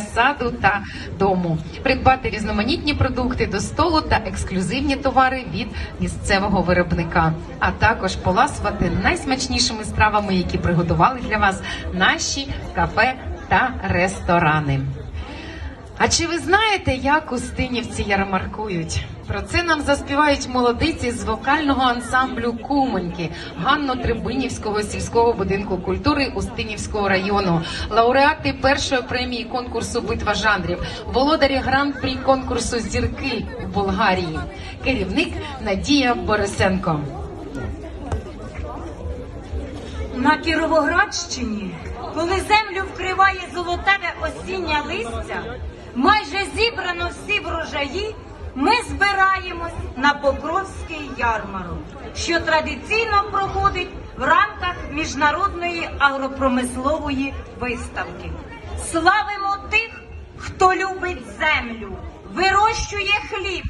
саду та дому, придбати різноманітні продукти до столу та ексклюзивні товари від місцевого виробника, а також поласувати найсмачнішими стравами, які приготували для вас наші кафе та ресторани. А чи ви знаєте, як устинівці ярмаркують? Про це нам заспівають молодиці з вокального ансамблю Кумоньки Ганно Трибинівського сільського будинку культури Устинівського району, лауреати першої премії конкурсу Битва жанрів, володарі гран-прі конкурсу Зірки у Болгарії, керівник Надія Борисенко. На Кіровоградщині, коли землю вкриває золотаве осіння листя, майже зібрано всі врожаї, ми збираємось на Покровський ярмарок, що традиційно проходить в рамках міжнародної агропромислової виставки. Славимо тих, хто любить землю, вирощує хліб,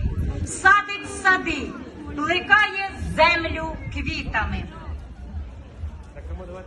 садить сади, плекає землю квітами. Так, так,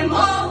them. Oh,